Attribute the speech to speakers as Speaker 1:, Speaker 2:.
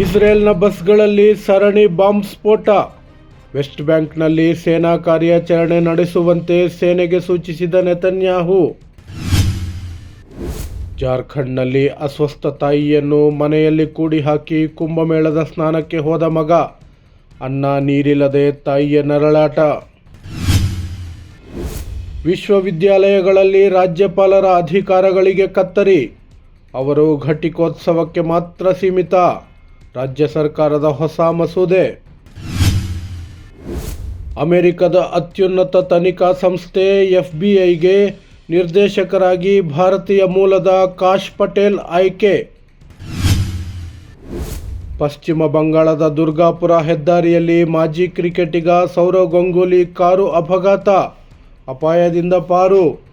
Speaker 1: ಇಸ್ರೇಲ್ನ ಬಸ್ಗಳಲ್ಲಿ ಸರಣಿ ಬಾಂಬ್ ಸ್ಫೋಟ. ವೆಸ್ಟ್ ಬ್ಯಾಂಕ್ನಲ್ಲಿ ಸೇನಾ ಕಾರ್ಯಾಚರಣೆ ನಡೆಸುವಂತೆ ಸೇನೆಗೆ ಸೂಚಿಸಿದ ನೆತನ್ಯಾಹು. ಜಾರ್ಖಂಡ್ನಲ್ಲಿ ಅಸ್ವಸ್ಥ ತಾಯಿಯನ್ನು ಮನೆಯಲ್ಲಿ ಕೂಡಿ ಹಾಕಿ ಕುಂಭಮೇಳದ ಸ್ನಾನಕ್ಕೆ ಹೋದ ಮಗ. ಅನ್ನ ನೀರಿಲ್ಲದೆ ತಾಯಿಯ ನರಳಾಟ. ವಿಶ್ವವಿದ್ಯಾಲಯಗಳಲ್ಲಿ ರಾಜ್ಯಪಾಲರ ಅಧಿಕಾರಗಳಿಗೆ ಕತ್ತರಿ. ಅವರು ಘಟಿಕೋತ್ಸವಕ್ಕೆ ಮಾತ್ರ ಸೀಮಿತ. ರಾಜ್ಯ ಸರ್ಕಾರದ ಹೊಸ ಮಸೂದೆ. ಅಮೆರಿಕದ ಅತ್ಯುನ್ನತ ತನಿಖಾ ಸಂಸ್ಥೆ ಎಫ್ಬಿಐಗೆ ನಿರ್ದೇಶಕರಾಗಿ ಭಾರತೀಯ ಮೂಲದ ಕಾಶ್ ಪಟೇಲ್ ಆಯ್ಕೆ. ಪಶ್ಚಿಮ ಬಂಗಾಳದ ದುರ್ಗಾಪುರ ಹೆದ್ದಾರಿಯಲ್ಲಿ ಮಾಜಿ ಕ್ರಿಕೆಟಿಗ ಸೌರವ್ ಗಂಗೂಲಿ ಕಾರು ಅಪಘಾತ. ಅಪಾಯದಿಂದ ಪಾರು.